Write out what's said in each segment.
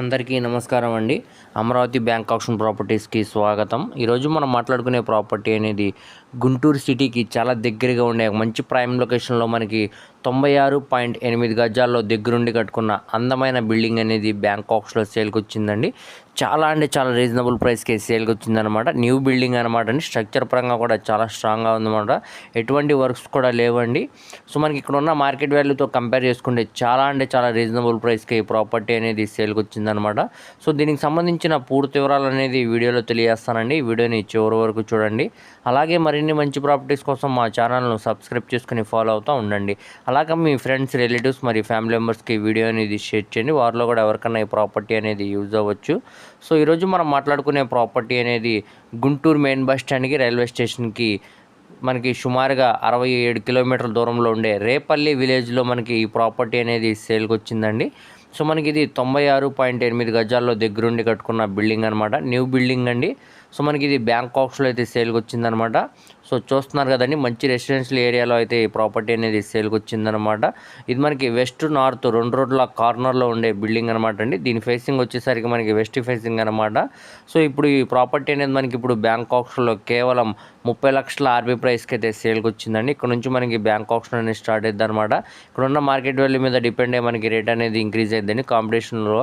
అందరికీ నమస్కారం అండి. అమరావతి బ్యాంక్ ఆప్షన్ ప్రాపర్టీస్కి స్వాగతం. ఈరోజు మనం మాట్లాడుకునే ప్రాపర్టీ అనేది గుంటూరు సిటీకి చాలా దగ్గరగా ఉండే మంచి ప్రైమ్ లొకేషన్లో మనకి తొంభై ఆరు పాయింట్ ఎనిమిది గజాల్లో దగ్గరుండి కట్టుకున్న అందమైన బిల్డింగ్ అనేది బ్యాంకాక్స్లో సేల్కి వచ్చిందండి చాలా అంటే చాలా రీజనబుల్ ప్రైస్కి సేల్కి వచ్చిందనమాట న్యూ బిల్డింగ్ అనమాట అండి. స్ట్రక్చర్ పరంగా కూడా చాలా స్ట్రాంగ్గా ఉందన్నమాట. ఎటువంటి వర్క్స్ కూడా లేవండి. సో మనకి ఇక్కడ ఉన్న మార్కెట్ వాల్యూతో కంపేర్ చేసుకుంటే చాలా అంటే చాలా రీజనబుల్ ప్రైస్కి ఈ ప్రాపర్టీ అనేది సేల్కి వచ్చిందనమాట సో దీనికి సంబంధించిన పూర్తి వివరాలు అనేది వీడియోలో తెలియజేస్తానండి. వీడియోని చివరి వరకు చూడండి. అలాగే మరి మరిన్ని మంచి ప్రాపర్టీస్ కోసం మా ఛానల్ను సబ్స్క్రైబ్ చేసుకుని ఫాలో అవుతూ ఉండండి. అలాగే మీ ఫ్రెండ్స్ రిలేటివ్స్ మరి ఫ్యామిలీ మెంబర్స్కి వీడియో అనేది షేర్ చేయండి. వారిలో కూడా ఎవరికైనా ఈ ప్రాపర్టీ అనేది యూజ్ అవ్వచ్చు. సో ఈరోజు మనం మాట్లాడుకునే ప్రాపర్టీ అనేది గుంటూరు మెయిన్ బస్ స్టాండ్కి రైల్వే స్టేషన్కి మనకి సుమారుగా అరవై ఏడు కిలోమీటర్ల దూరంలో ఉండే రేపల్లి విలేజ్లో మనకి ఈ ప్రాపర్టీ అనేది సేల్కి వచ్చిందండి సో మనకి ఇది తొంభై ఆరు పాయింట్ ఎనిమిది గజాల్లో దగ్గరుండి కట్టుకున్న బిల్డింగ్ అనమాట న్యూ బిల్డింగ్ అండి. సో మనకి ఇది బ్యాంకాక్స్లో అయితే సేల్కి వచ్చిందనమాట సో చూస్తున్నారు కదండి మంచి రెసిడెన్షియల్ ఏరియాలో అయితే ఈ ప్రాపర్టీ అనేది సేల్కి వచ్చిందనమాట ఇది మనకి వెస్ట్ నార్త్ రెండు రోడ్ల కార్నర్లో ఉండే బిల్డింగ్ అనమాట అండి. దీని ఫేసింగ్ వచ్చేసరికి మనకి వెస్ట్ ఫేసింగ్ అనమాట. సో ఇప్పుడు ఈ ప్రాపర్టీ అనేది మనకి ఇప్పుడు బ్యాంకాక్స్లో కేవలం ముప్పై లక్షల ఆర్బీ ప్రైస్కి అయితే సేల్కి వచ్చిందండి ఇక్కడ నుంచి మనకి బ్యాంకాక్స్లో అనేది స్టార్ట్ అవుతుంది అనమాట ఇక్కడ ఉన్న మార్కెట్ వాల్యూ మీద డిపెండ్ అయ్యి మనకి రేట్ అనేది ఇంక్రీజ్ అయిద్దండి కాంపిటీషన్లో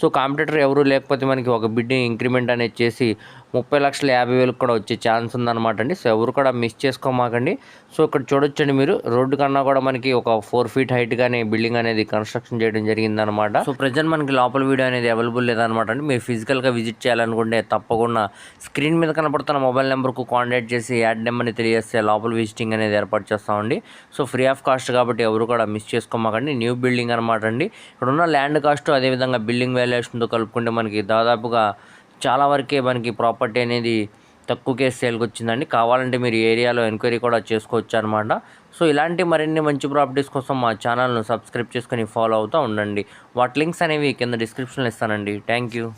సో కాంపిటేటర్ ఎవరు లేకపోతే మనకి ఒక బిడ్డింగ్ ఇంక్రిమెంట్ అనేది చేసి ముప్పై లక్షల యాభై వేలకు కూడా వచ్చే ఛాన్స్ ఉందన్నమాట అండి. సో ఎవరు కూడా మిస్ చేసుకోమాకండి. సో ఇక్కడ చూడొచ్చండి మీరు రోడ్డు కన్నా కూడా మనకి ఒక ఫోర్ ఫీట్ హైట్ కానీ బిల్డింగ్ అనేది కన్స్ట్రక్షన్ చేయడం జరిగిందనమాట సో ప్రజెంట్ మనకి లోపల వీడియో అనేది అవైలబుల్ లేదనమాట అండి. మీరు ఫిజికల్గా విజిట్ చేయాలనుకుంటే తప్పకుండా స్క్రీన్ మీద కనపడుతున్న మొబైల్ నెంబర్కు కాంటాక్ట్ చేసి యాడ్ నెంబర్ని తెలియజేస్తే లోపల విజిటింగ్ అనేది ఏర్పాటు చేస్తామండి. సో ఫ్రీ ఆఫ్ కాస్ట్ కాబట్టి ఎవరు కూడా మిస్ చేసుకోమాకండి. న్యూ బిల్డింగ్ అనమాట అండి. ఇక్కడ ఉన్న ల్యాండ్ కాస్ట్ అదేవిధంగా బిల్డింగ్ వాల్యుయేషన్తో కలుపుకుంటే మనకి దాదాపుగా చాలా వరకే మనకి ప్రాపర్టీ అనేది తక్కువకే సేల్కి వచ్చిందండి. కావాలంటే మీరు ఏరియాలో ఎంక్వైరీ కూడా చేసుకోవచ్చు అనమాట సో ఇలాంటి మరిన్ని మంచి ప్రాపర్టీస్ కోసం మా ఛానల్ను సబ్స్క్రైబ్ చేసుకొని ఫాలో అవుతూ ఉండండి. వాటి లింక్స్ అనేవి కింద డిస్క్రిప్షన్లో ఇస్తానండి. Thank you